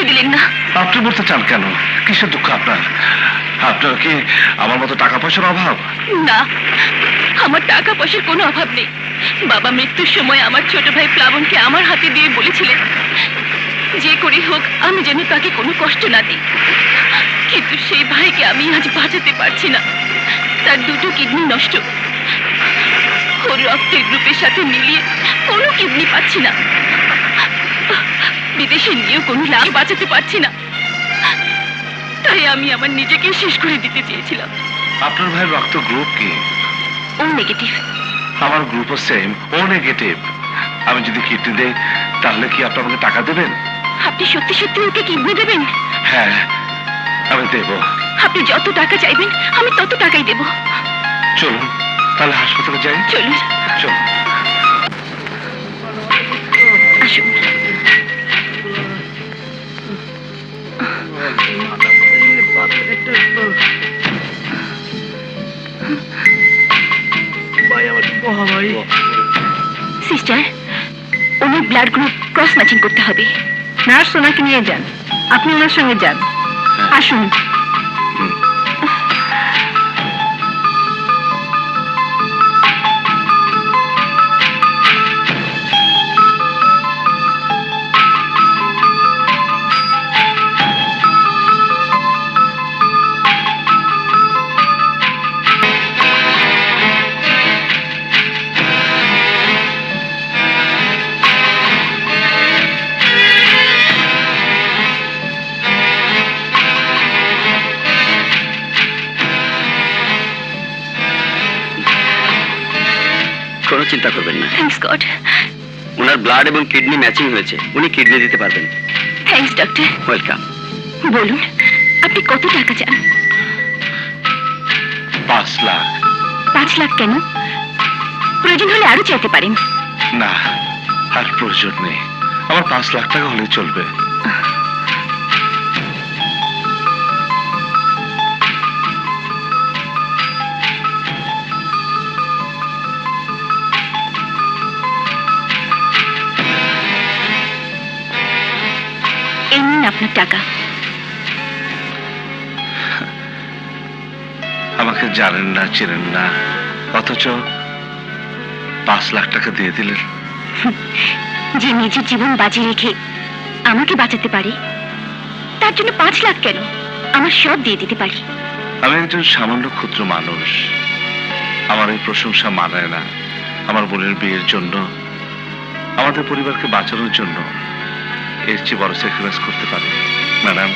বলতে দিলেন না। আপনি বলতে চান কেন? কিসের দুঃখ আপনার? আপনার কি আমার মতো টাকা পয়সার অভাব? না আমার টাকা পয়সার কোনো অভাব নেই। বাবা মৃত্যুর সময় আমার ছোট ভাই প্লাবনকে আমার হাতে দিয়ে বলেছিলেন যে করে হোক আমি যেন তাকে কোনো কষ্ট না দিই। কিন্তু সেই ভাইকে আমি আজ বাঁচাতে পারছি না। তার দুটো কিডনি নষ্ট। ওর রক্তের গ্রুপের সাথে মিলিয়ে কোনো কিডনি পাচ্ছি না। বিদেশে নিয়েও কোনো লাভ বাঁচাতে পারছি না। তাই আমি আমার নিজেকে শেষ করে দিতে চেয়েছিলাম। আপনার ভাইয়ের রক্ত গ্রুপ কি? ও নেগেটিভ আমার গ্রুপও সেম ও নেগেটিভ আমি যদি কিডনি দেই তাহলে কি আপনি আমাকে টাকা দেবেন? আপনি সত্যি সত্যি ওকে কিডনি দেবেন? হ্যাঁ আমি দেব। আপনি যত টাকা চাইবেন আমি তত টাকাই দেব। চলুন তাহলে হাসপাতালে যাই। চলুন। চলুন। সিস্টার ওনার ব্লাড গ্রুপ ক্রস ম্যাচিং করতে হবে। নার্স ওনাকে নিয়ে যান। আপনি ওনার সঙ্গে যান। আসুন। কোনো চিন্তা করবেন না। থ্যাঙ্কস গড ওনার ব্লাড এবং কিডনি ম্যাচিং হয়েছে। উনি কিডনি দিতে পারবেন। থ্যাঙ্কস ডক্টর ওয়েলকাম বলুন আপনি কত টাকা চান? পাঁচ লাখ। পাঁচ লাখ কেন? প্রয়োজন হলে আরও চাইতে পারেন। না আর প্রয়োজন নেই। আমার পাঁচ লাখ টাকা হলে চলবে। এই নিন আপনার টাকা। আমাকে জানেন না চেনেন না। অথচ পাঁচ লাখ টাকা দিয়ে দিলেন। যে নিজের জীবন বাজি রেখে আমাকে বাঁচাতে পারে তার জন্য পাঁচ লাখ কেন? আমার সব দিয়ে দিতে পারি। আমি একজন সামান্য ক্ষুদ্র মানুষ। আমার এই প্রশংসা মানায় না। আমার বোনের বিয়ের জন্য আমাদের পরিবারকে বাঁচানোর জন্য। এর চেয়ে বড় স্যাক্রিফাইস করতে পারি। ম্যাডাম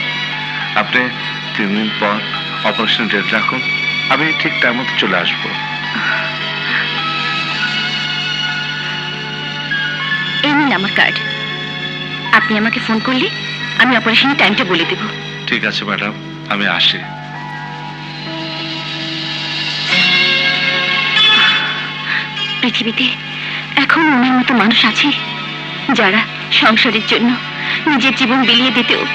আপনি তিন দিন পর অপারেশন ডেট রাখুন। আমি ঠিক টাইম মতো চলে আসব। এই নিন আমার কার্ড আপনি আমাকে ফোন করলে আমি অপারেশনের টাইমটা বলে দেব। ঠিক আছে ম্যাডাম আমি আসি। পৃথিবীতে এখন মনের মতো মানুষ আছে যারা সংসারের জন্য নিজের জীবন বিলিয়ে দিতেও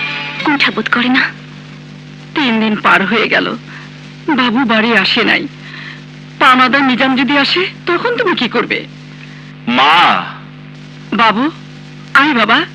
কুণ্ঠাবোধ করে না। তিন দিন পার হয়ে গেল। বাবু বাড়ি আসে নাই। পানাদার নিজাম যদি আসে তখন তুমি কি করবে? মা! বাবু আয় বাবা।